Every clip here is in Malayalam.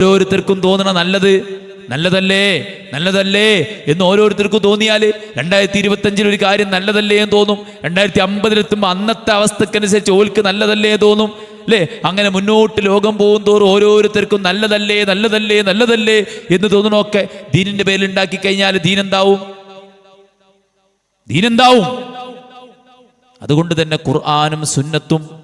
ഓരോരുത്തർക്കും തോന്നണ നല്ലത്. നല്ലതല്ലേ? നല്ലതല്ലേ? എന്ന് ഓരോരുത്തർക്കും തോന്നിയാൽ രണ്ടായിരത്തി ഇരുപത്തഞ്ചിൽ ഒരു കാര്യം നല്ലതല്ലേ എന്ന് തോന്നും. രണ്ടായിരത്തി അമ്പതിലെത്തുമ്പോൾ അന്നത്തെ അവസ്ഥക്കനുസരിച്ച് ഓൽക്ക് നല്ലതല്ലേ തോന്നും. അല്ലേ? അങ്ങനെ മുന്നോട്ട് ലോകം പോകും തോറും ഓരോരുത്തർക്കും നല്ലതല്ലേ നല്ലതല്ലേ നല്ലതല്ലേ എന്ന് തോന്നണമൊക്കെ ദീനിന്റെ പേരിൽ ഉണ്ടാക്കി കഴിഞ്ഞാൽ ദീനെന്താവും? ദീനെന്താവും? അതുകൊണ്ട് തന്നെ ഖുർആാനും സുന്നത്തും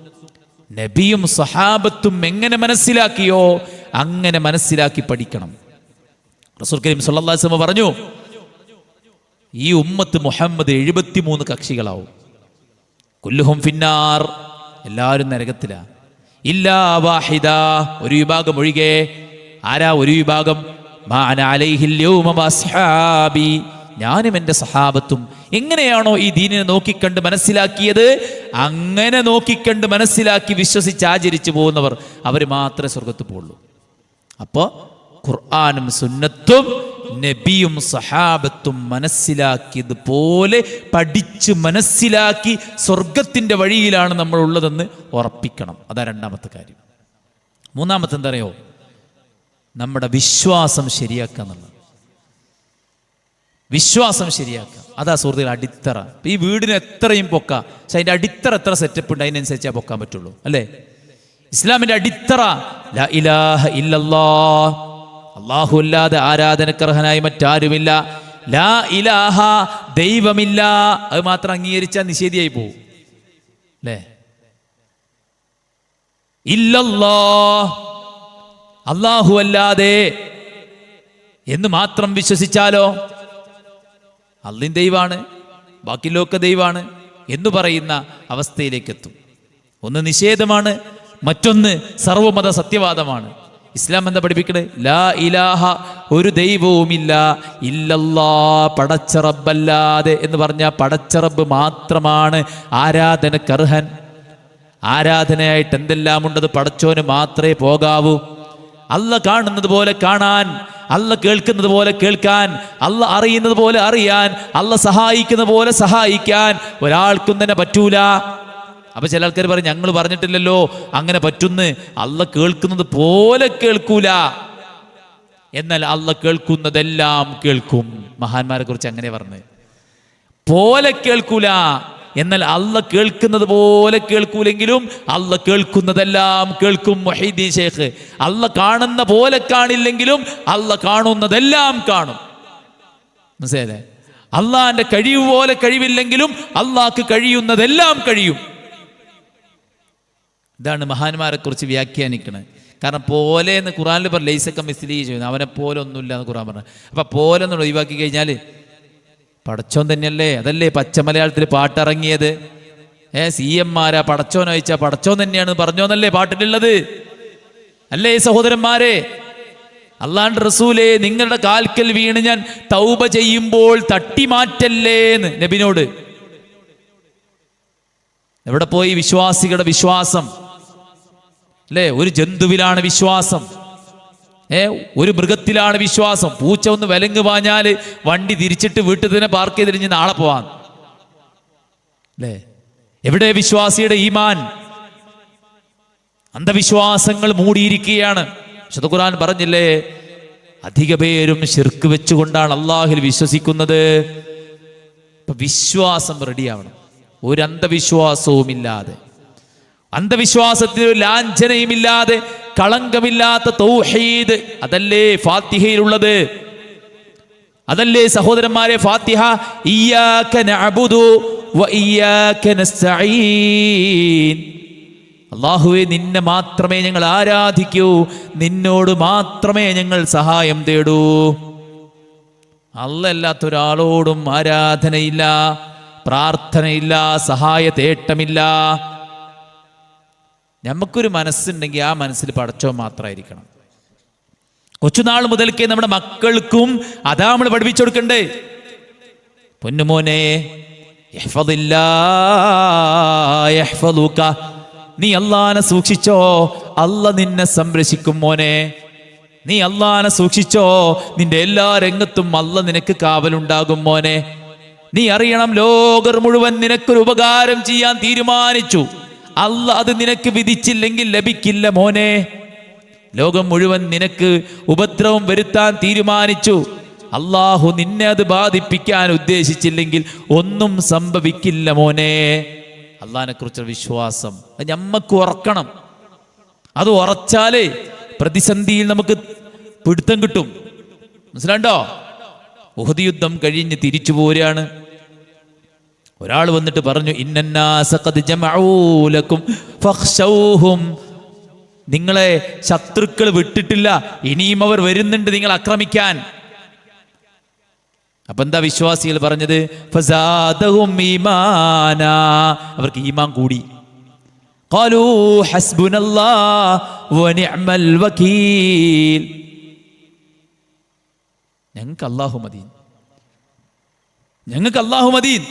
നബിയും സഹാബത്തും എങ്ങനെ മനസ്സിലാക്കിയോ അങ്ങനെ മനസ്സിലാക്കി പഠിക്കണം. റസൂൽ കരീം വസല്ലം പറഞ്ഞു ഈ ഉമ്മത്ത് മുഹമ്മദ് എഴുപത്തിമൂന്ന് കക്ഷികളാവും. കുല്ലുഹും ഫിന്നാർ. എല്ലാവരും നരകത്തിലാ. ഇല്ലാ വാഹിദ. ഒരു വിഭാഗം ഒഴികെ ആരാ ഒരു വിഭാഗം? ഞാനും എന്റെ സഹാബത്തും എങ്ങനെയാണോ ഈ ദീനിനെ നോക്കിക്കണ്ട് മനസ്സിലാക്കിയത്? അങ്ങനെ നോക്കിക്കണ്ട് മനസ്സിലാക്കി വിശ്വസിച്ച് ആചരിച്ചു പോകുന്നവർ അവർ മാത്രമേ സ്വർഗത്ത് പോകുള്ളൂ അപ്പോൾ ഖുർആാനും സുന്നത്തും നബിയും സഹാബത്തും മനസ്സിലാക്കിയതുപോലെ പഠിച്ച് മനസ്സിലാക്കി സ്വർഗത്തിന്റെ വഴിയിലാണ് നമ്മൾ ഉള്ളതെന്ന് ഉറപ്പിക്കണം. അതാ രണ്ടാമത്തെ കാര്യം. മൂന്നാമത്തെ എന്താ നമ്മുടെ വിശ്വാസം ശരിയാക്കുക എന്നുള്ളത്. വിശ്വാസം ശരിയാക്കുക. അതാ സുഹൃത്തുക്കൾ അടിത്തറ. ഈ വീടിന് എത്രയും പൊക്കാം. പക്ഷെ അതിന്റെ അടിത്തറ എത്ര സെറ്റപ്പ് ഉണ്ട്? അതിനനുസരിച്ചേ പൊക്കാൻ പറ്റുള്ളൂ. അല്ലേ? ഇസ്ലാമിന്റെ അടിത്തറ അള്ളാഹു അല്ലാതെ ആരാധനക്കർഹനായി മറ്റാരുമില്ല. ലാ ഇലാഹ ദൈവമില്ല. അത് മാത്രം അംഗീകരിച്ചാൽ നിഷേധിയായി അല്ലേ? ഇല്ലല്ലാ അള്ളാഹു അല്ലാതെ എന്ന് മാത്രം വിശ്വസിച്ചാലോ? അള്ളിൻ ദൈവാണ് ലോക്ക ദൈവാണ് എന്ന് പറയുന്ന അവസ്ഥയിലേക്ക് എത്തും ഒന്ന് നിഷേധമാണ് മറ്റൊന്ന് സർവമത സത്യവാദമാണ്. ഇസ്ലാം എന്താ പഠിപ്പിക്കണത് ലാ ഇലാഹ ഒരു ദൈവവുമില്ല. ഇല്ലല്ലാ പടച്ചറബല്ലാതെ എന്ന് പറഞ്ഞ പടച്ചറബ് മാത്രമാണ് ആരാധനക്കർഹൻ. ആരാധനയായിട്ട് എന്തെല്ലാം ഉണ്ടത് പടച്ചോന് മാത്രമേ പോകാവൂ. അല്ല കാണുന്നത് പോലെ കാണാൻ അല്ല കേൾക്കുന്നത് പോലെ കേൾക്കാൻ അല്ല അറിയുന്നത് പോലെ അറിയാൻ അല്ല സഹായിക്കുന്ന പോലെ സഹായിക്കാൻ ഒരാൾക്കും തന്നെ പറ്റൂല. അപ്പൊ ചില ആൾക്കാർ പറയും ഞങ്ങൾ പറഞ്ഞിട്ടില്ലല്ലോ അങ്ങനെ പറ്റുന്ന്. അല്ല കേൾക്കുന്നത് പോലെ കേൾക്കൂല. എന്നാൽ അല്ല കേൾക്കുന്നതെല്ലാം കേൾക്കും. മഹാന്മാരെ കുറിച്ച് അങ്ങനെ പറഞ്ഞ് പോലെ കേൾക്കൂല. എന്നാൽ അല്ല കേൾക്കുന്നത് പോലെ കേൾക്കൂലെങ്കിലും അല്ല കേൾക്കുന്നതെല്ലാം കേൾക്കും. മൊഹീദ്ദീൻ ഷേഖ് അല്ല കാണുന്ന പോലെ കാണില്ലെങ്കിലും അല്ല കാണുന്നതെല്ലാം കാണും. മനസ്സിലെ അള്ളാന്റെ കഴിവ് പോലെ കഴിവില്ലെങ്കിലും അള്ളാഹ്ക്ക് കഴിയുന്നതെല്ലാം കഴിയും. ഇതാണ് മഹാന്മാരെ കുറിച്ച് വ്യാഖ്യാനിക്കുന്നത് കാരണം പോലെ എന്ന് ഖുറാനിൽ പറഞ്ഞു ലൈസക്ക മിസ്ലീ ചെയ്യുന്നു. അവനെ പോലെ ഒന്നുമില്ല എന്ന് ഖുറാൻ പറഞ്ഞു അപ്പം പോലെ എന്ന് ഒഴിവാക്കി കഴിഞ്ഞാൽ പടച്ചോൻ തന്നെയല്ലേ? അതല്ലേ പച്ച മലയാളത്തിൽ പാട്ടിറങ്ങിയത്? ഏ സി എം മാരാ പടച്ചോൻ അയച്ച പടച്ചോൻ തന്നെയാണ് പറഞ്ഞോന്നല്ലേ പാട്ടിലുള്ളത്? അല്ലേ സഹോദരന്മാരെ? അല്ലാണ്ട് റസൂലേ നിങ്ങളുടെ കാൽക്കൽ വീണ് ഞാൻ തൗബ ചെയ്യുമ്പോൾ തട്ടിമാറ്റല്ലേ എന്ന് നബിനോട്. എവിടെ പോയി വിശ്വാസികളുടെ വിശ്വാസം? അല്ലേ ഒരു ജന്തുവിലാണ് വിശ്വാസം. ഏ ഒരു മൃഗത്തിലാണ് വിശ്വാസം. പൂച്ച ഒന്ന് വിലങ്ങ് പാഞ്ഞാൽ വണ്ടി തിരിച്ചിട്ട് വീട്ടിൽ തന്നെ പാർക്ക് ചെയ്തിരിഞ്ഞ് നാളെ പോവാൻ അല്ലേ എവിടെ വിശ്വാസിയുടെ ഈമാൻ? അന്ധവിശ്വാസങ്ങൾ മൂടിയിരിക്കുകയാണ്. ഖുർആൻ പറഞ്ഞില്ലേ? അധിക പേരും ശിർക്ക് വെച്ചുകൊണ്ടാണ് അള്ളാഹിൽ വിശ്വസിക്കുന്നത്. വിശ്വാസം റെഡിയാവണം ഒരു അന്ധവിശ്വാസവും ഇല്ലാതെ അന്ധവിശ്വാസത്തിന് ലാഞ്ചനയുമില്ലാതെ കളങ്കമില്ലാത്ത തൗഹീദ്. അതല്ലേ ഫാത്തിഹയിലുള്ളത്? അതല്ലേ സഹോദരന്മാരെ ഫാത്തിഹ? അള്ളാഹുവെ നിന്നെ മാത്രമേ ഞങ്ങൾ ആരാധിക്കൂ. നിന്നോട് മാത്രമേ ഞങ്ങൾ സഹായം തേടൂ. അല്ലല്ലാത്ത ഒരാളോടും ആരാധനയില്ല പ്രാർത്ഥനയില്ല സഹായ തേട്ടമില്ല നമുക്കൊരു മനസ്സുണ്ടെങ്കിൽ ആ മനസ്സിൽ പടച്ചോ മാത്രമായിരിക്കണം കൊച്ചുനാൾ മുതൽക്കേ നമ്മുടെ മക്കൾക്കും അതാ നമ്മൾ പഠിപ്പിച്ചു കൊടുക്കണ്ടേ. പൊന്നുമോനെ നീ അള്ളാനെ സൂക്ഷിച്ചോ? അല്ല നിന്നെ സംരക്ഷിക്കും മോനെ. നീ അള്ളാനെ സൂക്ഷിച്ചോ? നിന്റെ എല്ലാ രംഗത്തും അല്ല നിനക്ക് കാവലുണ്ടാകും മോനെ. നീ അറിയണം ലോകർ മുഴുവൻ നിനക്കൊരു ഉപകാരം ചെയ്യാൻ തീരുമാനിച്ചു. അല്ല അത് നിനക്ക് വിധിച്ചില്ലെങ്കിൽ ലഭിക്കില്ല മോനെ. ലോകം മുഴുവൻ നിനക്ക് ഉപദ്രവം വരുത്താൻ തീരുമാനിച്ചു. അള്ളാഹു നിന്നെ അത് ബാധിപ്പിക്കാൻ ഉദ്ദേശിച്ചില്ലെങ്കിൽ ഒന്നും സംഭവിക്കില്ല മോനെ. അള്ളഹാനെ കുറിച്ചുള്ള വിശ്വാസം അത് ഞമ്മക്ക് ഉറക്കണം. അത് ഉറച്ചാലേ പ്രതിസന്ധിയിൽ നമുക്ക് പിടുത്തം കിട്ടും. മനസ്സിലാണ്ടോ? ഉഹദ് യുദ്ധം കഴിഞ്ഞ് തിരിച്ചു പോരുകയാണ്. ഒരാൾ വന്നിട്ട് പറഞ്ഞു ഇന്നന്നാസൂലക്കും നിങ്ങളെ ശത്രുക്കൾ വിട്ടിട്ടില്ല ഇനിയും അവർ വരുന്നുണ്ട് നിങ്ങൾ ആക്രമിക്കാൻ. അപ്പൊ എന്താ വിശ്വാസികൾ പറഞ്ഞത്? അവർക്ക് ഈമാൻ കൂടി. ഞങ്ങൾക്ക് അള്ളാഹു മതി ഞങ്ങൾക്ക് അള്ളാഹു മതി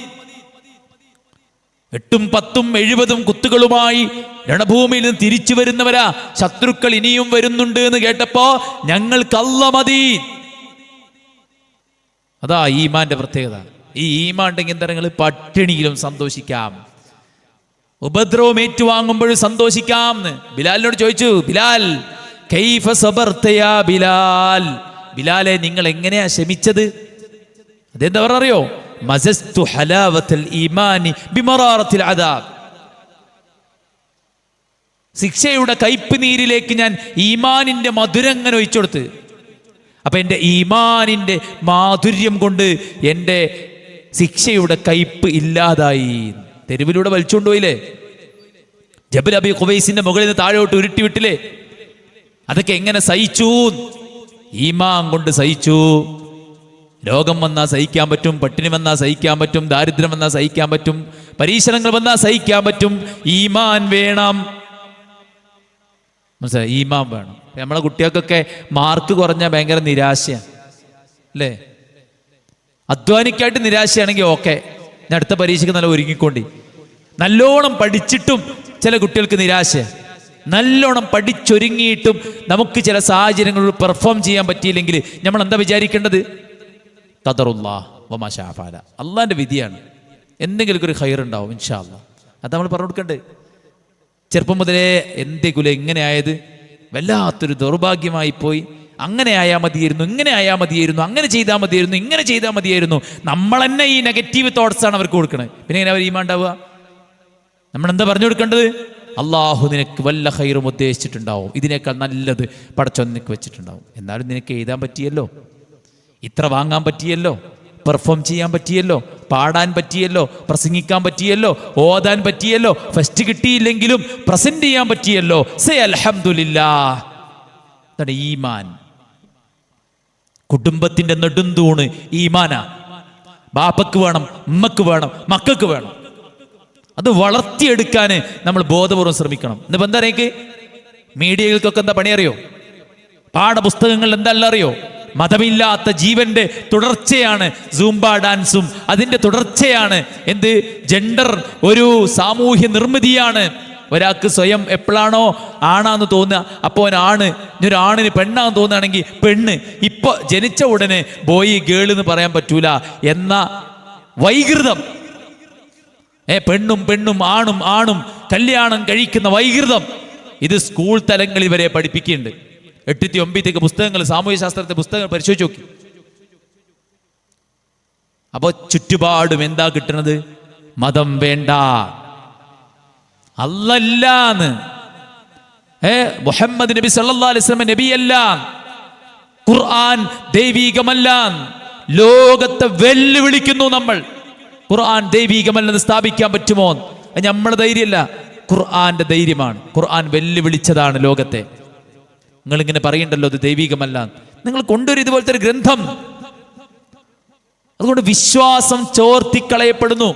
എട്ടും പത്തും എഴുപതും കുത്തുകളുമായി രണഭൂമിയിൽ നിന്ന് തിരിച്ചു വരുന്നവരാ. ശത്രുക്കൾ ഇനിയും വരുന്നുണ്ട് എന്ന് കേട്ടപ്പോ ഞങ്ങൾക്ക് അല്ല മതി. അതാ ഈമാന്റെ പ്രത്യേകത. ഈ ഈമാണ്ടെങ്കിൽ തരങ്ങൾ പട്ടിണിയിലും സന്തോഷിക്കാം. ഉപദ്രവം ഏറ്റുവാങ്ങുമ്പോഴും സന്തോഷിക്കാം ബിലാലിനോട് ചോദിച്ചു ബിലാൽ കൈഫ ബിലാൽ? ബിലാലെ നിങ്ങൾ എങ്ങനെയാ ശമിച്ചത്? അതെന്താ പറയോ മസസ്തു ഹലാവത്തൽ ഈമാനി ബിമറാറത്തിൽ അദാബ് ശിക്ഷയുടെ കയ്പ് നീരിലേക്ക് ഞാൻ ഈമാനിന്റെ മധുരങ്ങനെ ഒഴിച്ചു കൊടുത്ത്. അപ്പൊ എന്റെ ഈമാനിന്റെ മാധുര്യം കൊണ്ട് എന്റെ ശിക്ഷയുടെ കയ്പ് ഇല്ലാതായി. തെരുവിലൂടെ വലിച്ചുകൊണ്ടുപോയില്ലേ ജബൽ അബി ഖുബൈസിന്റെ മുകളിൽ നിന്ന് താഴോട്ട് ഉരുട്ടി വിട്ടില്ലേ? അതൊക്കെ എങ്ങനെ സഹിച്ചു? ഈമാൻ കൊണ്ട് സഹിച്ചു. രോഗം വന്നാൽ സഹിക്കാൻ പറ്റും പട്ടിണി വന്നാൽ സഹിക്കാൻ പറ്റും ദാരിദ്ര്യം വന്നാൽ സഹിക്കാൻ പറ്റും പരീക്ഷണങ്ങൾ വന്നാൽ സഹിക്കാൻ പറ്റും ഈമാൻ വേണം. മനസ്സിലായി? ഈമാൻ വേണം. നമ്മളെ കുട്ടികൾക്കൊക്കെ മാർക്ക് കുറഞ്ഞാൽ ഭയങ്കര നിരാശയാണ് അല്ലേ? അധ്വാനിക്കായിട്ട് നിരാശയാണെങ്കിൽ ഓക്കെ. ഞാൻ അടുത്ത പരീക്ഷയ്ക്ക് നല്ല ഒരുങ്ങിക്കൊണ്ടി. നല്ലോണം പഠിച്ചിട്ടും ചില കുട്ടികൾക്ക് നിരാശ നല്ലോണം പഠിച്ചൊരുങ്ങിയിട്ടും നമുക്ക് ചില സാഹചര്യങ്ങളിൽ പെർഫോം ചെയ്യാൻ പറ്റിയില്ലെങ്കിൽ നമ്മൾ എന്താ വിചാരിക്കേണ്ടത്? കദറുല്ലാ വമാഷാഫാല അള്ളാന്റെ വിധിയാണ്. എന്തെങ്കിലും ഒരു ഹൈർ ഉണ്ടാവും ഇൻഷാ അല്ലാ അത് നമ്മൾ പറഞ്ഞു കൊടുക്കണ്ടേ? ചെറുപ്പം മുതലേ എന്തെങ്കിലും എങ്ങനെയായത് വല്ലാത്തൊരു ദൗർഭാഗ്യമായി പോയി. അങ്ങനെ ആയാൽ മതിയായിരുന്നു ഇങ്ങനെ ആയാൽ മതിയായിരുന്നു അങ്ങനെ ചെയ്താൽ മതിയായിരുന്നു ഇങ്ങനെ ചെയ്താൽ മതിയായിരുന്നു. നമ്മൾ തന്നെ ഈ നെഗറ്റീവ് തോട്ട്സ് ആണ് അവർക്ക് കൊടുക്കണത് പിന്നെ എങ്ങനെ അവർ ഈമാണ്ടാവുക നമ്മൾ എന്താ പറഞ്ഞു കൊടുക്കേണ്ടത്? അള്ളാഹു നിനക്ക് വല്ല ഹൈറും ഉദ്ദേശിച്ചിട്ടുണ്ടാവും. ഇതിനേക്കാൾ നല്ലത് പടച്ചൊന്നിക്ക് വെച്ചിട്ടുണ്ടാവും. എന്നാലും നിനക്ക് എഴുതാൻ പറ്റിയല്ലോ. ഇത്ര വാങ്ങാൻ പറ്റിയല്ലോ പെർഫോം ചെയ്യാൻ പറ്റിയല്ലോ പാടാൻ പറ്റിയല്ലോ പ്രസംഗിക്കാൻ പറ്റിയല്ലോ ഓതാൻ പറ്റിയല്ലോ ഫസ്റ്റ് കിട്ടിയില്ലെങ്കിലും പ്രസന്റ് ചെയ്യാൻ പറ്റിയല്ലോ. സേ ഇതാണ് ഈമാൻ. കുടുംബത്തിന്റെ നെടുന്തൂണ് ഈമാനാ. ബാപ്പക്ക് വേണം ഉമ്മക്ക് വേണം മക്കൾക്ക് വേണം. അത് വളർത്തിയെടുക്കാൻ നമ്മൾ ബോധപൂർവം ശ്രമിക്കണം. ഇന്നിപ്പോ എന്താ അറിയിക്ക് മീഡിയകൾക്കൊക്കെ എന്താ പണി അറിയോ? പാഠപുസ്തകങ്ങൾ എന്തല്ല അറിയോ? മതമില്ലാത്ത ജീവന്റെ തുടർച്ചയാണ് സൂംബ ഡാൻസും. അതിന്റെ തുടർച്ചയാണ് എന്ത്? ജെൻഡർ ഒരു സാമൂഹ്യ നിർമ്മിതിയാണ്. ഒരാൾക്ക് സ്വയം എപ്പോഴാണോ ആണാന്ന് തോന്നുക അപ്പോൾ ആണ്. ഇനി ഒരു ആണിന് പെണ്ണാന്ന് തോന്നുകയാണെങ്കിൽ പെണ്ണ്. ഇപ്പൊ ജനിച്ച ഉടനെ ബോയ് ഗേൾ എന്ന് പറയാൻ പറ്റൂല. എന്ന വൈകൃതം. ഏ പെണ്ണും പെണ്ണും ആണും ആണും കല്യാണം കഴിക്കുന്ന വൈകൃതം. ഇത് സ്കൂൾ തലങ്ങളിൽ വരെ പഠിപ്പിക്കുന്നുണ്ട്. എട്ടിത്തി ഒമ്പത്തേക്ക് പുസ്തകങ്ങൾ സാമൂഹ്യശാസ്ത്രത്തെ പുസ്തകങ്ങൾ പരിശോധിച്ച് നോക്കി. അപ്പോ ചുറ്റുപാടും എന്താ കിട്ടുന്നത് മതം വേണ്ട. അല്ലല്ലാന്ന്. ഏ മുഹമ്മദ് നബി അലൈഹി വസല്ലം നബിയല്ല ഖുർആൻ ദൈവീകമല്ല ലോകത്തെ വെല്ലുവിളിക്കുന്നു നമ്മൾ. ഖുർആൻ ദൈവീകമല്ലെന്ന് സ്ഥാപിക്കാൻ പറ്റുമോ അത് നമ്മുടെ ധൈര്യമല്ല. ഖുർആന്റെ ധൈര്യമാണ്. ഖുർആൻ വെല്ലുവിളിച്ചതാണ് ലോകത്തെ. നിങ്ങൾ ഇങ്ങനെ പറയണ്ടല്ലോ അത് ദൈവികമല്ല. നിങ്ങൾ കൊണ്ടുവരും ഇതുപോലത്തെ ഒരു ഗ്രന്ഥം. അതുകൊണ്ട് വിശ്വാസം ചോർത്തിക്കളയപ്പെടുന്നു.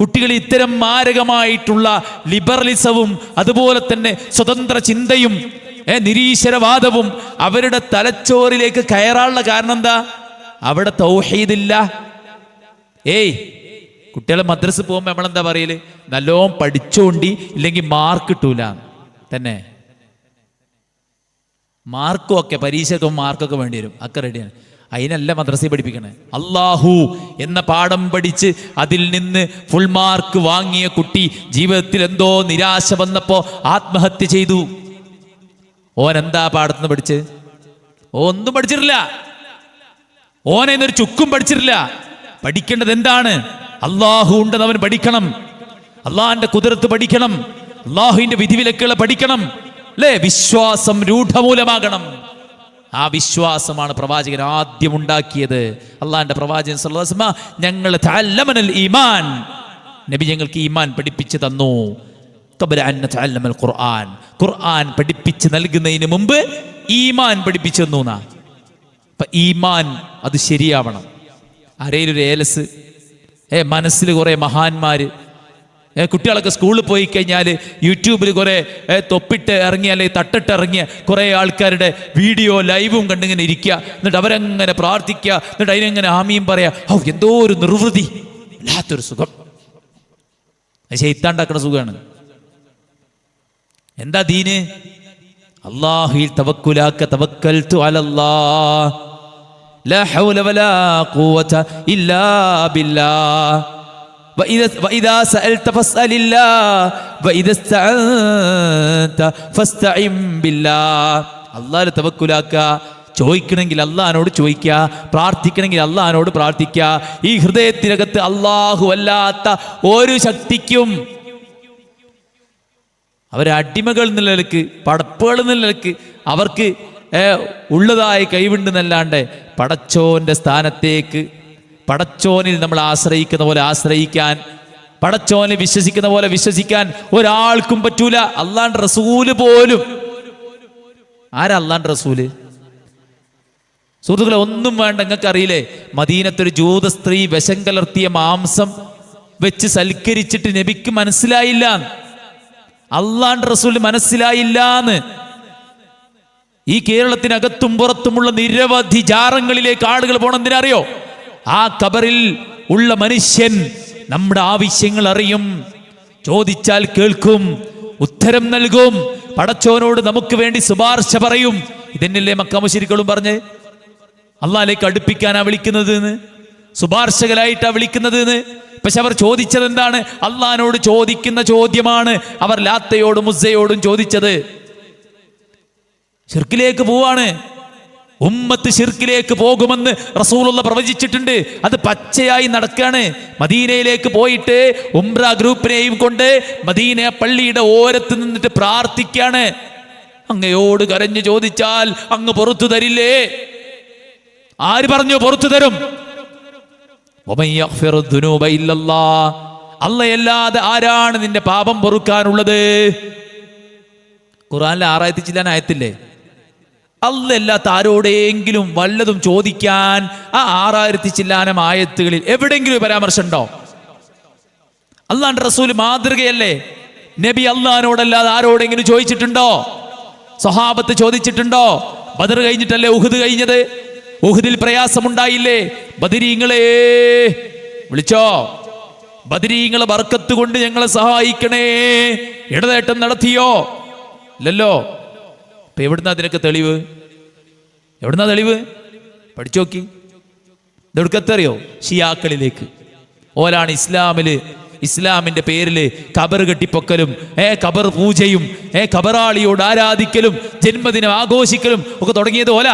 കുട്ടികൾ ഇത്തരം മാരകമായിട്ടുള്ള ലിബറലിസവും അതുപോലെ തന്നെ സ്വതന്ത്ര ചിന്തയും നിരീശ്വരവാദവും അവരുടെ തലച്ചോറിലേക്ക് കയറാനുള്ള കാരണം എന്താ? അവിടെ തൗഹീദില്ല. ഏയ് കുട്ടികളെ മദ്രസ് പോകുമ്പോൾ നമ്മളെന്താ പറയൽ? നല്ലോം പഠിച്ചോണ്ടി ഇല്ലെങ്കിൽ മാർക്ക് കിട്ടൂല തന്നെ. മാർക്കും ഒക്കെ പരീക്ഷയ്ക്കും മാർക്കൊക്കെ വേണ്ടി വരും. ഒക്കെ റെഡിയാണ് അതിനല്ല മദ്രസയിൽ പഠിപ്പിക്കണേ. അള്ളാഹു എന്ന പാഠം പഠിച്ച് അതിൽ നിന്ന് ഫുൾ മാർക്ക് വാങ്ങിയ കുട്ടി ജീവിതത്തിൽ എന്തോ നിരാശ വന്നപ്പോ ആത്മഹത്യ ചെയ്തു. ഓൻ എന്താ പാടത്തുനിന്ന് പഠിച്ച്? ഒന്നും പഠിച്ചിട്ടില്ല. ഓനെ ഇന്നൊരു ചുക്കും പഠിച്ചിട്ടില്ല. പഠിക്കേണ്ടത് എന്താണ്? അള്ളാഹു ഉണ്ടെന്ന് അവൻ പഠിക്കണം. അള്ളാഹിന്റെ കുതിരത്ത് പഠിക്കണം. അള്ളാഹുവിന്റെ വിധിവിലക്കുകളെ പഠിക്കണം. അല്ലേ വിശ്വാസം രൂഢമൂലമാകണം. ആ വിശ്വാസമാണ് പ്രവാചകൻ ആദ്യം ഉണ്ടാക്കിയത്. അള്ളാഹിന്റെ പ്രവാചകൻ ഞങ്ങൾ ഈമാൻ. നബി ഞങ്ങൾക്ക് ഈമാൻ പഠിപ്പിച്ചു തന്നു. ഖുർആൻ. ഖുർആൻ പഠിപ്പിച്ച് നൽകുന്നതിന് മുമ്പ് ഈമാൻ പഠിപ്പിച്ചു തന്നു അപ്പൊ ഈമാൻ അത് ശരിയാവണം. ഒരു ഏലസ്. ഏ മനസ്സിൽ കുറെ മഹാന്മാര് കുട്ടികളൊക്കെ സ്കൂളിൽ പോയി കഴിഞ്ഞാൽ യൂട്യൂബിൽ കുറെ ഏ, തൊപ്പിട്ട് ഇറങ്ങിയ അല്ലെങ്കിൽ തട്ടിട്ട് ഇറങ്ങിയ കുറെ ആൾക്കാരുടെ വീഡിയോ ലൈവും കണ്ടിങ്ങനെ ഇരിക്കുക എന്നിട്ട് അവരങ്ങനെ പ്രാർത്ഥിക്കുക എന്നിട്ട് അതിനെങ്ങനെ ആമിയും പറയാ ഔ എന്തോ ഒരു നിർവൃതി വല്ലാത്തൊരു സുഖം ശൈത്താണ്ടാക്കുന്ന സുഖമാണ് എന്താ ദീന് അള്ളാഹുയിൽ തവക്കുലാക്ക തവക്കൽതു അലല്ലാഹ് لا حول ولا قوة إلا بالله അള്ളാഹ് തവക്കുലാക്ക ചോദിക്കണമെങ്കിൽ അള്ളഹാനോട് ചോദിക്കുക പ്രാർത്ഥിക്കണമെങ്കിൽ അള്ളഹാനോട് പ്രാർത്ഥിക്കുക ഈ ഹൃദയത്തിനകത്ത് അള്ളാഹു അല്ലാത്ത ഒരു ശക്തിക്കും അവരെ അടിമകൾ എന്നുള്ള നിലയ്ക്ക് പടപ്പുകൾ എന്നുള്ള നിലയ്ക്ക് അവർക്ക് ഉള്ളതായി കൈവിണ്ടെന്നല്ലാണ്ട് പടച്ചോന്റെ സ്ഥാനത്തേക്ക് പടച്ചോനിൽ നമ്മൾ ആശ്രയിക്കുന്ന പോലെ ആശ്രയിക്കാൻ പടച്ചോനെ വിശ്വസിക്കുന്ന പോലെ വിശ്വസിക്കാൻ ഒരാൾക്കും പറ്റൂല. അള്ളാണ്ട് റസൂൽ പോലും. ആരാ അള്ളാണ്ട് റസൂൽ? സുഹൃത്തുക്കളെ ഒന്നും വേണ്ട നിങ്ങൾക്ക് അറിയില്ലേ? മദീനത്തൊരു ജൂത സ്ത്രീ വിഷം കലർത്തിയ മാംസം വെച്ച് സൽക്കരിച്ചിട്ട് നബിക്ക് മനസ്സിലായില്ല. അള്ളാണ്ട് റസൂൽ മനസ്സിലായില്ലാന്ന് ഈ കേരളത്തിനകത്തും പുറത്തുമുള്ള നിരവധി ജാറങ്ങളിലേക്ക് ആളുകൾ പോകണം എന്തിനറിയോ? ആ കബറിൽ ഉള്ള മനുഷ്യൻ നമ്മുടെ ആവശ്യങ്ങൾ അറിയും. ചോദിച്ചാൽ കേൾക്കും ഉത്തരം നൽകും. പടച്ചോനോട് നമുക്ക് വേണ്ടി ശുപാർശ പറയും. ഇതന്നെയല്ലേ മക്കാമശ്ശേരിക്കളും പറഞ്ഞ്? അള്ളാലേക്ക് അടുപ്പിക്കാനാ വിളിക്കുന്നത് എന്ന് ശുപാർശകരായിട്ടാ വിളിക്കുന്നത് എന്ന് പക്ഷെ അവർ ചോദിച്ചത് എന്താണ് അള്ളഹാനോട് ചോദിക്കുന്ന ചോദ്യമാണ്. അവർ ലാത്തയോടും മുസ്സയോടും ചോദിച്ചത്. ഷിർക്കിലേക്ക് പോവാണ്. ഉമ്മത്ത് ഷിർക്കിലേക്ക് പോകുമെന്ന് റസൂലുള്ള പ്രവചിച്ചിട്ടുണ്ട്. അത് പച്ചയായി നടക്കാണ്. മദീനയിലേക്ക് പോയിട്ട് ഉംറ ഗ്രൂപ്പിനെയും കൊണ്ട് മദീന പള്ളിയുടെ ഓരത്ത് നിന്നിട്ട് പ്രാർത്ഥിക്കാണ്. അങ്ങയോട് കരഞ്ഞു ചോദിച്ചാൽ അങ്ങ് പുറത്തു തരില്ലേ? ആര് പറഞ്ഞു പുറത്തു തരും. അല്ലയല്ലാതെ ആരാണ് നിന്റെ പാപം പൊറുക്കാനുള്ളത്? ഖുറാനിലെ ആറായിരത്തി ചില്ലാൻ ആയത്തില്ലേ അല്ലല്ലാത്ത ആരോടെങ്കിലും വല്ലതും ചോദിക്കാൻ ആ ആറായിരത്തി ചില്ലാനം ആയത്തുകളിൽ എവിടെയെങ്കിലും പരാമർശം ഉണ്ടോ അള്ളാൻ റസൂൽ മാതൃകയല്ലേ? നബി അള്ളഹാനോടല്ലാതെ ആരോടെങ്കിലും ചോദിച്ചിട്ടുണ്ടോ? സ്വഹാബത്ത് ചോദിച്ചിട്ടുണ്ടോ? ബദർ കഴിഞ്ഞിട്ടല്ലേ ഉഹുദ് കഴിഞ്ഞത്? ഉഹുദിൽ പ്രയാസമുണ്ടായില്ലേ? ബദരീങ്ങളെ വിളിച്ചോ? ബദരീങ്ങളെ ബർക്കത്ത് കൊണ്ട് ഞങ്ങളെ സഹായിക്കണേ. ഇടതേട്ടം നടത്തിയോ? ഇല്ലല്ലോ. ഇപ്പൊ എവിടുന്ന അതിനൊക്കെ തെളിവ്? എവിടുന്നാ തെളിവ്? പഠിച്ചു നോക്കി. ഇതെടുക്കത്തറിയോ ഷിയാക്കളിലേക്ക്. ഓലാണ് ഇസ്ലാമിൽ ഇസ്ലാമിന്റെ പേരിൽ കബർ കെട്ടിപ്പൊക്കലും ഏ കബർ പൂജയും ഏ കബറാളിയോട് ആരാധിക്കലും ജന്മദിനം ആഘോഷിക്കലും ഒക്കെ തുടങ്ങിയത് ഓല.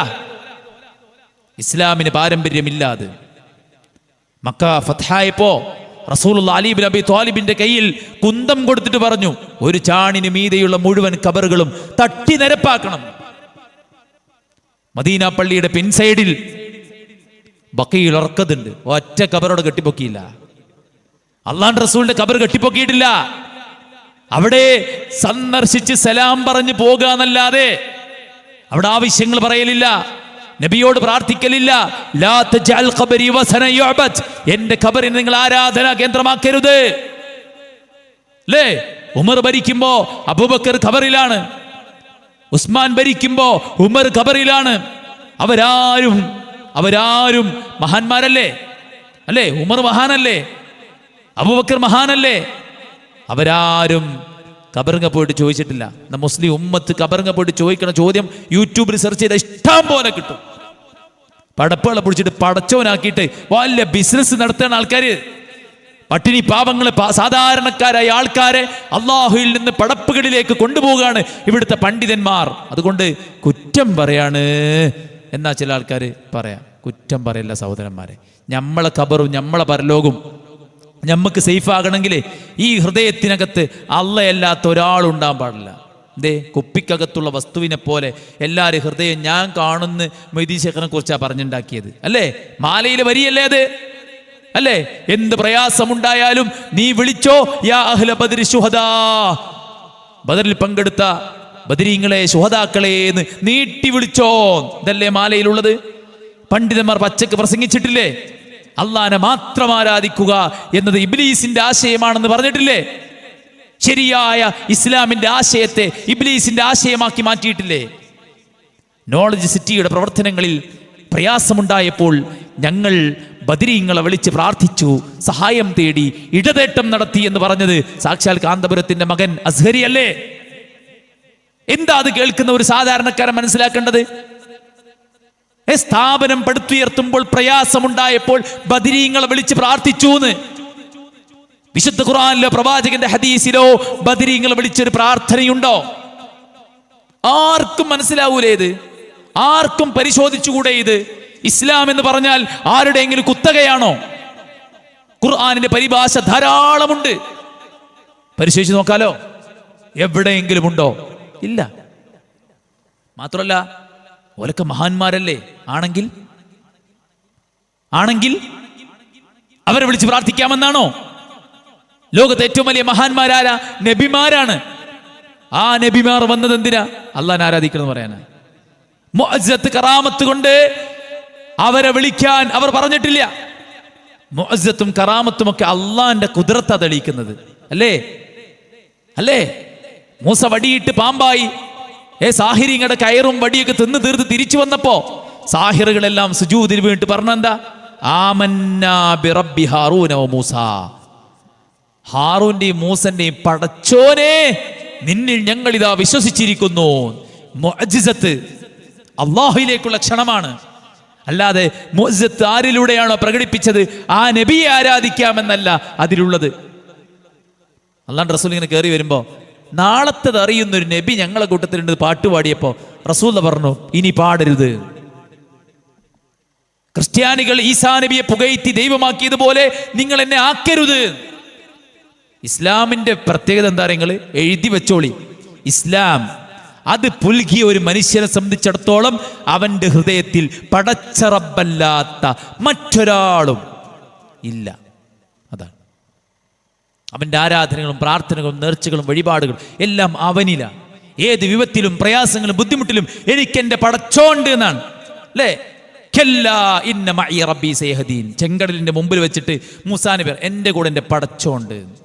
ഇസ്ലാമിന് പാരമ്പര്യമില്ലാതെ. മക്ക ഫത്തായപ്പോ റസൂൽ അലീബിൻ അബി ത്വാലിബിന്റെ കയ്യിൽ കുന്തം കൊടുത്തിട്ട് പറഞ്ഞു ഒരു ചാണിന് മീതെയുള്ള മുഴുവൻ കബറുകളും തട്ടി നിരപ്പാക്കണം. മദീന പള്ളിയുടെ പിൻസൈഡിൽ ബക്കയിൽ ഉറക്കതുണ്ട്. ഒറ്റ കബറോട് കെട്ടിപ്പൊക്കിയില്ല. അള്ളാൻ റസൂലിന്റെ കബർ കെട്ടിപ്പൊക്കിയിട്ടില്ല. അവിടെ സന്ദർശിച്ച് സലാം പറഞ്ഞു പോകാന്നല്ലാതെ അവിടെ ആവശ്യങ്ങൾ പറയലില്ല. നബിയോട് പ്രാർത്ഥിക്കലില്ല. ലാ എന്റെ ഖബറിനെ നിങ്ങൾ ആരാധന കേന്ദ്രമാക്കരുത്. അല്ലേ ഉമർ ഭരിക്കുമ്പോ അബൂബക്കർ ഖബറിലാണ്. ഉസ്മാൻ ഭരിക്കുമ്പോ ഉമർ ഖബറിലാണ്. അവരാരും അവരാരും മഹാന്മാരല്ലേ? അല്ലേ? ഉമർ മഹാനല്ലേ? അബൂബക്കർ മഹാനല്ലേ? അവരാരും കബറിങ്ങ പോയിട്ട് ചോദിച്ചിട്ടില്ല. മുസ്ലിം ഉമ്മത്ത് കബറിങ്ങ പോയിട്ട് ചോദിക്കണ ചോദ്യം യൂട്യൂബിൽ സെർച്ച് ചെയ്ത ഇഷ്ടം പോലെ കിട്ടും. പടപ്പുകളെ പിടിച്ചിട്ട് പടച്ചവനാക്കിയിട്ട് വലിയ ബിസിനസ് നടത്തുന്ന ആൾക്കാർ പട്ടിണി പാവങ്ങളെ പാ- സാധാരണക്കാരായ ആൾക്കാരെ അള്ളാഹുയിൽ നിന്ന് പടപ്പുകളിലേക്ക് കൊണ്ടുപോവുകയാണ് ഇവിടുത്തെ പണ്ഡിതന്മാർ. അതുകൊണ്ട് കുറ്റം പറയാണ് എന്നാ ചില ആൾക്കാർ പറയാം. കുറ്റം പറയല്ല സഹോദരന്മാരെ. നമ്മളെ കബറും നമ്മളെ പരലോകും നമുക്ക് സേഫ് ആകണമെങ്കിൽ ഈ ഹൃദയത്തിനകത്ത് അല്ലയല്ലാത്ത ഒരാളുണ്ടാകാൻ പാടില്ല. എന്തേ കുപ്പിക്കകത്തുള്ള വസ്തുവിനെ പോലെ എല്ലാവരും ഹൃദയം ഞാൻ കാണുന്ന മൈതീശേഖരനെ കുറിച്ചാണ് പറഞ്ഞുണ്ടാക്കിയത്. അല്ലേ? മാലയിലെ വരിയല്ലേ അത്? അല്ലേ? എന്ത് പ്രയാസമുണ്ടായാലും നീ വിളിച്ചോ യാ അഹ്ല ബദരി ബദറിൽ പങ്കെടുത്ത ബദരീങ്ങളെ ശുഹദാക്കളെ എന്ന് നീട്ടി വിളിച്ചോ. ഇതല്ലേ മാലയിലുള്ളത്? പണ്ഡിതന്മാർ പച്ചക്ക് പ്രസംഗിച്ചിട്ടില്ലേ? അള്ളാനെ മാത്രം ആരാധിക്കുക എന്നത് ഇബ്ലീസിന്റെ ആശയമാണെന്ന് പറഞ്ഞിട്ടില്ലേ? ശരിയായ ഇസ്ലാമിന്റെ ആശയത്തെ ഇബ്ലീസിന്റെ ആശയമാക്കി മാറ്റിയിട്ടില്ലേ? നോളജ് സിറ്റിയുടെ പ്രവർത്തനങ്ങളിൽ പ്രയാസമുണ്ടായപ്പോൾ ഞങ്ങൾ ബദരീങ്ങളെ വിളിച്ച് പ്രാർത്ഥിച്ചു സഹായം തേടി ഇടതേട്ടം നടത്തി എന്ന് പറഞ്ഞത് സാക്ഷാൽ കാന്തപുരത്തിന്റെ മകൻ അസ്ഹരി അല്ലേ? എന്താ അത് കേൾക്കുന്ന ഒരു സാധാരണക്കാരൻ മനസ്സിലാക്കേണ്ടത്? സ്ഥാപനം പടുത്തുയർത്തുമ്പോൾ പ്രയാസമുണ്ടായപ്പോൾ ബദരീങ്ങളെ വിളിച്ച് പ്രാർത്ഥിച്ചു എന്ന് വിശുദ്ധ ഖുറാനിലോ പ്രവാചകന്റെ ഹദീസിലോ ബദരീങ്ങളെ വിളിച്ചൊരു പ്രാർത്ഥനയുണ്ടോ? ആർക്കും മനസ്സിലാവൂലേ ഇത് ആർക്കും പരിശോധിച്ചുകൂടെ ഇത്? ഇസ്ലാം എന്ന് പറഞ്ഞാൽ ആരുടെയെങ്കിലും കുത്തകയാണോ? ഖുർആാനിന്റെ പരിഭാഷ ധാരാളമുണ്ട്. പരിശോധിച്ച് നോക്കാലോ. എവിടെയെങ്കിലും ഉണ്ടോ ഇല്ല. മാത്രമല്ല ഓലൊക്കെ മഹാന്മാരല്ലേ? ആണെങ്കിൽ? ആണെങ്കിൽ? അവരെ വിളിച്ച് പ്രാർത്ഥിക്കാമെന്നാണോ? ലോകത്തെ ഏറ്റവും വലിയ മഹാന്മാരാര നബിമാരാണ്. ആ നബിമാർ വന്നത് എന്തിനാ? അള്ളാൻ ആരാധിക്കണം പറയാനാ. മുഅസ്സത്ത് കറാമത്ത് കൊണ്ട് അവരെ വിളിക്കാൻ അവർ പറഞ്ഞിട്ടില്ല. മുഅസ്സത്തും കറാമത്തും ഒക്കെ അള്ളാന്റെ കുതിരത്ത തെളിയിക്കുന്നത്. അല്ലേ? അല്ലേ? മൂസ വടിയിട്ട് പാമ്പായി. ഏ സാഹിരിങ്ങടെ കയറും വടിയൊക്കെ തിന്ന് തീർത്ത് തിരിച്ചു വന്നപ്പോ സാഹിറുകളെല്ലാം സുജൂതിരി വീണിട്ട് പറഞ്ഞെന്താ? ആമന്നാ ബിറബ്ബി ഹാറൂനോ മൂസ. ഹാറൂന്റെയും മൂസന്റെയും പടച്ചോനെ നിന്നിൽ ഞങ്ങൾ ഇതാ വിശ്വസിച്ചിരിക്കുന്നു. മുഅ്ജിസത്ത് അള്ളാഹുയിലേക്കുള്ള ക്ഷണമാണ്. അല്ലാതെ മുഅ്ജിസത്ത് ആരിലൂടെയാണോ പ്രകടിപ്പിച്ചത്? ആ നബിയെ ആരാധിക്കാമെന്നല്ല അതിലുള്ളത്. അല്ലാണ്ട് റസൂൽ ഇങ്ങനെ കയറി വരുമ്പോ നാളത്തത് അറിയുന്ന ഒരു നബി ഞങ്ങളെ കൂട്ടത്തിലുണ്ട് പാട്ട് പാടിയപ്പോ റസൂൽ പറഞ്ഞു ഇനി പാടരുത്. ക്രിസ്ത്യാനികൾ ഈസാ നബിയെ പുകയത്തി ദൈവമാക്കിയതുപോലെ നിങ്ങൾ എന്നെ ആക്കരുത്. ഇസ്ലാമിന്റെ പ്രത്യേകത എന്താ നിങ്ങൾ എഴുതി വെച്ചോളി. ഇസ്ലാം അത് പുൽകിയ ഒരു മനുഷ്യനെ സംബന്ധിച്ചിടത്തോളം അവന്റെ ഹൃദയത്തിൽ പടച്ചറബല്ലാത്ത മറ്റൊരാളും ഇല്ല. അതാണ്. അവന്റെ ആരാധനകളും പ്രാർത്ഥനകളും നേർച്ചകളും വഴിപാടുകളും എല്ലാം അവനില. ഏത് വിപത്തിലും പ്രയാസങ്ങളും ബുദ്ധിമുട്ടിലും എനിക്ക് എന്റെ പടച്ചോണ്ട് എന്നാണ്. അല്ലേ? ചെങ്കടലിന്റെ മുമ്പിൽ വെച്ചിട്ട് മൂസാനബിർ എന്റെ കൂടെ എന്റെ പടച്ചോണ്ട്.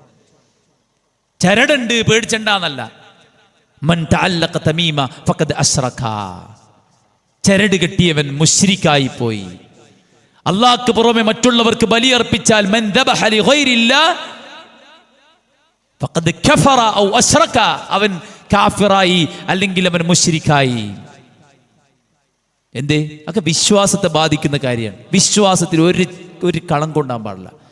ചരടുണ്ട് പേടിച്ചണ്ടെന്നല്ല. മൻ തഅല്ലഖ തമീമ ഫഖദ് അശ്റക ചരട് കെട്ടിയവൻ മുശ്രിക്കായി പോയി. അള്ളാഹ്ക്ക് പുറമെ മറ്റുള്ളവർക്ക് ബലിയർപ്പിച്ചാൽ അവൻ കാഫിറായി അല്ലെങ്കിൽ അവൻ മുശ്രിക്കായി. എന്തേ? ഒക്കെ വിശ്വാസത്തെ ബാധിക്കുന്ന കാര്യമാണ്. വിശ്വാസത്തിൽ ഒരു ഒരു കളം കൊണ്ടാൻ പാടില്ല.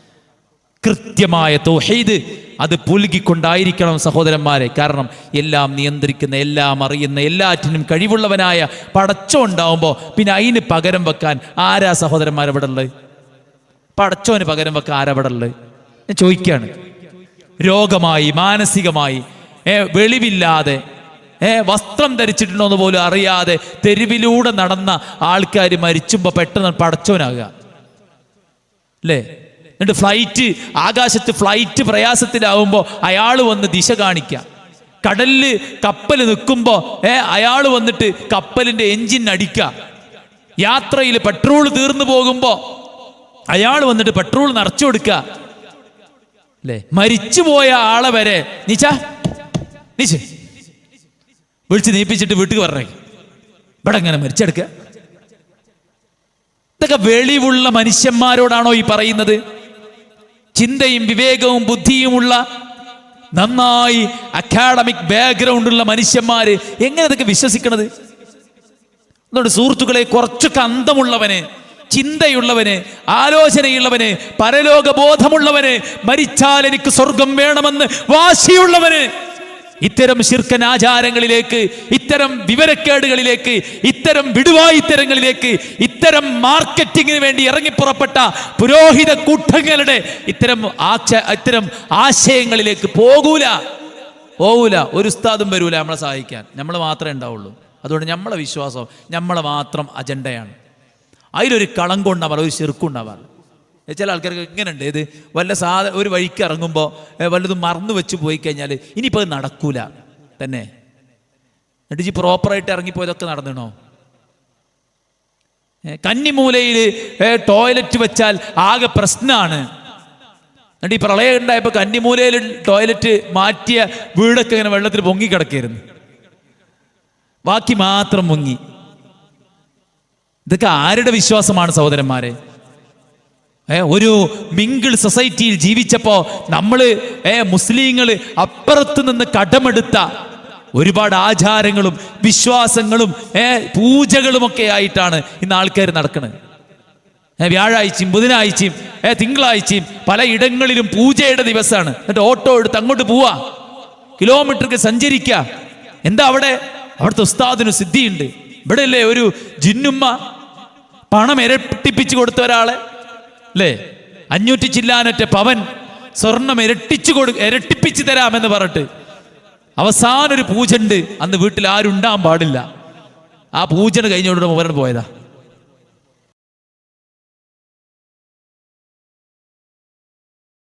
കൃത്യമായ തൗഹീദ് അത് പുലുകിക്കൊണ്ടായിരിക്കണം സഹോദരന്മാരെ. കാരണം എല്ലാം നിയന്ത്രിക്കുന്ന എല്ലാം അറിയുന്ന എല്ലാറ്റിനും കഴിവുള്ളവനായ പടച്ചോ ഉണ്ടാവുമ്പോൾ പിന്നെ അതിന് പകരം വെക്കാൻ ആരാ സഹോദരന്മാർ ഇവിടെ ഉള്ളത്? പടച്ചോന് പകരം വെക്കാൻ ആരാ ഇവിടെ ഉള്ളത്? ഞാൻ ചോദിക്കുകയാണ് രോഗമായി മാനസികമായി ഏ, വെളിവില്ലാതെ ഏ വസ്ത്രം ധരിച്ചിട്ടുണ്ടോ എന്ന് പോലും അറിയാതെ തെരുവിലൂടെ നടന്ന ആൾക്കാർ മരിച്ചുമ്പോൾ പെട്ടെന്ന് പടച്ചോനാകുക അല്ലേ എന്നിട്ട് ഫ്ലൈറ്റ് ആകാശത്ത് ഫ്ലൈറ്റ് പ്രയാസത്തിലാവുമ്പോൾ അയാൾ വന്ന് ദിശ കാണിക്കാം. കടലിൽ കപ്പൽ നിൽക്കുമ്പോൾ ഏ അയാൾ വന്നിട്ട് കപ്പലിന്റെ എഞ്ചിൻ അടിക്കുക യാത്രയിൽ പെട്രോൾ തീർന്നു പോകുമ്പോൾ അയാൾ വന്നിട്ട് പെട്രോൾ നിറച്ചു കൊടുക്കുക അല്ലേ മരിച്ചുപോയ ആളെ വരെ നീച്ച? നീച്ച. വിളിച്ച് നീപ്പിച്ചിട്ട് വീട്ടിൽ പറഞ്ഞേ ഇവിടെ എങ്ങനെ മരിച്ചെടുക്കുക ഇതൊക്കെ വെളിവുള്ള മനുഷ്യന്മാരോടാണോ ഈ പറയുന്നത്? ചിന്തയും വിവേകവും ബുദ്ധിയുമുള്ള നന്നായി അക്കാഡമിക് ബാക്ക്ഗ്രൗണ്ടുള്ള മനുഷ്യന്മാര് എങ്ങനെ അതൊക്കെ വിശ്വസിക്കണത്? അതുകൊണ്ട് സുഹൃത്തുക്കളെ കുറച്ചൊക്കെ അന്തമുള്ളവന് ചിന്തയുള്ളവന് ആലോചനയുള്ളവന് പരലോകബോധമുള്ളവന് മരിച്ചാൽ എനിക്ക് സ്വർഗം വേണമെന്ന് വാശിയുള്ളവന് ഇത്തരം ശിർക്കൻ ആചാരങ്ങളിലേക്ക് ഇത്തരം വിവരക്കേടുകളിലേക്ക് ഇത്തരം വിടുവായിത്തരങ്ങളിലേക്ക് ഇത്തരം മാർക്കറ്റിങ്ങിന് വേണ്ടി ഇറങ്ങിപ്പുറപ്പെട്ട പുരോഹിത കൂട്ടങ്ങളുടെ ഇത്തരം ആക്ഷ ഇത്തരം ആശയങ്ങളിലേക്ക് പോകൂല. പോകൂല. ഒരു ഉസ്താദും വരൂല നമ്മളെ സഹായിക്കാൻ. നമ്മൾ മാത്രമേ ഉണ്ടാവുള്ളൂ. അതുകൊണ്ട് നമ്മളെ വിശ്വാസം നമ്മളെ മാത്രം അജണ്ടയാണ്. അതിലൊരു കളങ്കുണ്ടാവാറ് ഒരു ശിർക്കുണ്ടാവാറ് ചില ആൾക്കാർക്ക് എങ്ങനെ ഉണ്ട് ഇത് വല്ല സാധ ഒരു വഴിക്ക് ഇറങ്ങുമ്പോൾ വല്ലതും മറന്നു വെച്ച് പോയി കഴിഞ്ഞാൽ ഇനിയിപ്പോൾ അത് നടക്കൂല. തന്നെ. എന്നിട്ട് ഈ പ്രോപ്പറായിട്ട് ഇറങ്ങിപ്പോയതൊക്കെ നടന്നണോ? കന്നിമൂലയിൽ ടോയ്ലറ്റ് വെച്ചാൽ ആകെ പ്രശ്നമാണ് എന്നിട്ട് ഈ പ്രളയം ഉണ്ടായപ്പോൾ കന്നിമൂലയിൽ ടോയ്ലറ്റ് മാറ്റിയ വീടൊക്കെ ഇങ്ങനെ വെള്ളത്തിൽ പൊങ്ങി കിടക്കായിരുന്നു. ബാക്കി മാത്രം പൊങ്ങി. ഇതൊക്കെ ആരുടെ വിശ്വാസമാണ് സഹോദരന്മാരെ? ഒരു മിങ്കിൾ സൊസൈറ്റിയിൽ ജീവിച്ചപ്പോൾ നമ്മൾ ഏ മുസ്ലിങ്ങൾ അപ്പുറത്ത് നിന്ന് കടമെടുത്ത ഒരുപാട് ആചാരങ്ങളും വിശ്വാസങ്ങളും ഏ പൂജകളുമൊക്കെ ആയിട്ടാണ് ഇന്ന് ആൾക്കാർ നടക്കുന്നത് ഏഹ് വ്യാഴാഴ്ചയും ബുധനാഴ്ചയും ഏ തിങ്കളാഴ്ചയും പല ഇടങ്ങളിലും പൂജയുടെ ദിവസമാണ്. എന്നിട്ട് ഓട്ടോ എടുത്ത് അങ്ങോട്ട് പോവാ. കിലോമീറ്റർക്ക് സഞ്ചരിക്കുക എന്താ അവിടെ? അവിടുത്തെ ഉസ്താദിന് സിദ്ധിയുണ്ട്. ഇവിടെയല്ലേ ഒരു ജിന്നുമ്മ പണം ഇരട്ടിപ്പിച്ച് കൊടുത്ത ഒരാളെ? അല്ലേ അഞ്ഞൂറ്റി ചില്ലാനറ്റ പവൻ സ്വർണം ഇരട്ടിച്ചു കൊടു ഇരട്ടിപ്പിച്ച് തരാമെന്ന് പറഞ്ഞിട്ട് അവസാന ഒരു പൂജ ഉണ്ട്. അന്ന് വീട്ടിൽ ആരുണ്ടാൻ പാടില്ല. ആ പൂജ കഴിഞ്ഞോണ്ട് മുവരൻ പോയതാ.